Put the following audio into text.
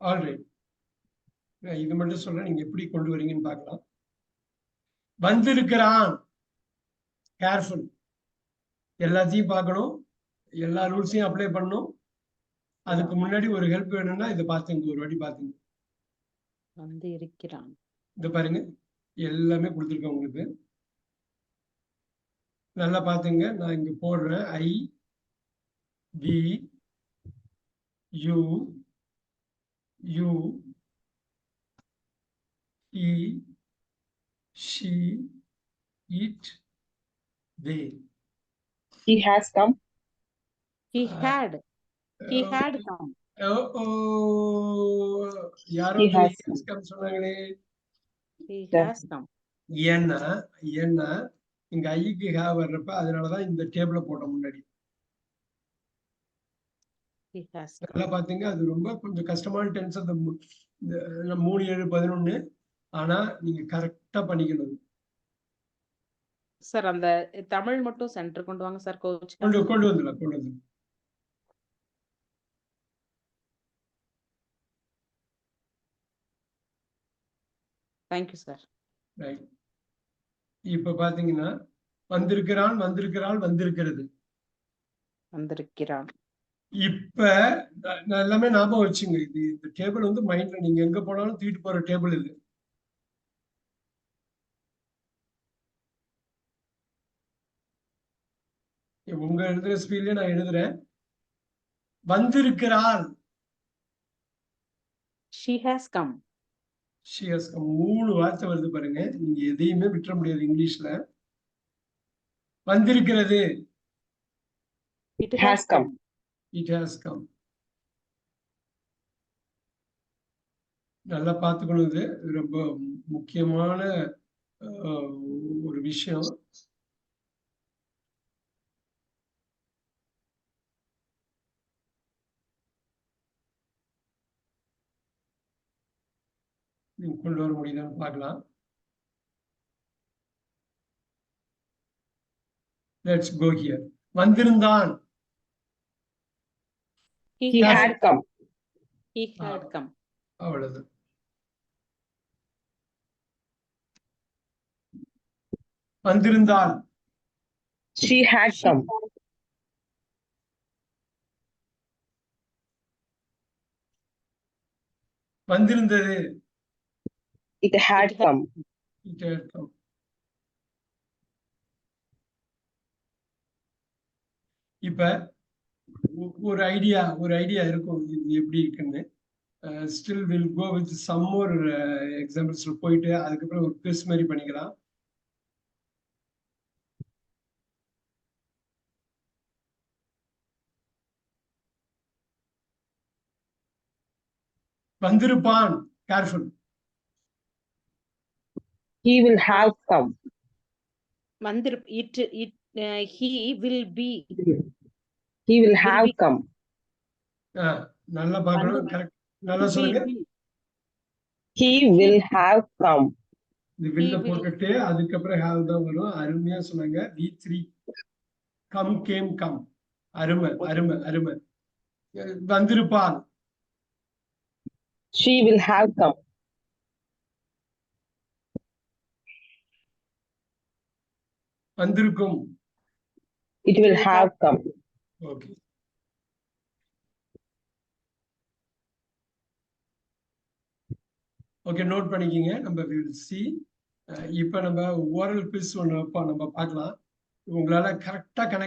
Alright இது மட்டும் சொல்றேன். நீங்க எப்படி கொண்டு வரீங்கன்னு பார்க்கலாம். வந்திருக்கிறான். கேர்ஃபுல் எல்லாத்தையும் பார்க்கணும். எல்லா ரூல்ஸையும் அப்ளை பண்ணணும். அதுக்கு முன்னாடி ஒரு ஹெல்ப் வேணும்னா இதை பார்த்துங்க. ஒரு வாட்டி பார்த்துங்க. வந்து இருக்கிறான் இந்த பாருங்க. எல்லாமே கொடுத்துருக்கேன் உங்களுக்கு. நல்லா பார்த்துங்க. நான் இங்க போடுறேன். I we you you he she it they. He has come. he Uh, had. He had come. ஓ ஓ யாரோ He has come சொன்னாங்களே. He has come. ஏன்னா ஏன்னா இங்க ஐக்கு ஹே வர்றப்ப அதனாலதான் இந்த டேபிள போட்டோம் முன்னாடி. நல்லா பாத்தீங்க அது ரொம்ப கொஞ்சம் கஷ்டமான டென்ஸ் அந்த மூணு ஏழு பதினொன்னு ஆனா நீங்க கரெக்டா பண்ணிக்கணும். சார் அந்த தமிழ் மட்டும் சென்டர் கொண்டு வாங்க சார் கோச் கொண்டு கொண்டு வந்துடலாம் கொண்டு வந்துடலாம். தேங்க்யூ சார் ரைட் இப்ப பாத்தீங்கன்னா வந்திருக்கிறான் வந்திருக்கிறாள் வந்திருக்கிறது. வந்திருக்கிறான். இப்ப எல்லாமே ஞாபகம் வச்சுங்க. இது இந்த டேபிள் வந்து மைண்ட்ல நீங்க எங்க போனாலும் தூக்கிட்டு போற டேபிள் இது. உங்க எழுதுற ஸ்பீட்லயே நான் எழுதுறேன். வந்திருக்கிறாள். She has come. She has come. மூணு வார்த்தை வருது பாருங்க. நீங்க எதையுமே விட்டுற முடியாது இங்கிலீஷ்ல. வந்திருக்கிறது. It Has come. It has come நல்லா பார்த்துக்கணும். இது ரொம்ப முக்கியமான ஒரு விஷயம். கொண்டு வர முடியுதான்னு பார்க்கலாம். லெட்ஸ் கோ ஹியர் வந்திருந்தான். He, He had come. he had come அவ்வளவு வந்திருந்தால் She had come. வந்திருந்தது It had come. It had come. இப்ப ஒரு ஐடியா ஒரு ஐடியா இருக்கும். இது எப்படி இருக்குன்னு. Still will go with some more examples போயிட்டு அதுக்கப்புறம் ஒரு குவிஸ் மாதிரி பண்ணிக்கலாம். வந்திருப்பான். Careful He will have come. வந்திரு it it uh, he will be. He will have come. நல்லா பார்க்கணும் வந்து- கரெக்ட் நல்லா he சொல்லுங்க. will. He will have come. இந்த வில்ல will- போட்டுட்டு அதுக்கப்புறம் ஹேவ் தான் வரும். அருமையா சொன்னாங்க V three come came come அருமை அருமை அருமை. அஹ் வந்திருப்பான். She will have come. வந்திருக்கும். It will have come. Okay okay note பண்ணிக்கிங்க. நம்ம வில் சி இப்போ நம்ம ஓரல் பிஸ் ஒன்று நம்ம பார்க்கலாம். உங்களால கரெக்டாக கனெக்ட்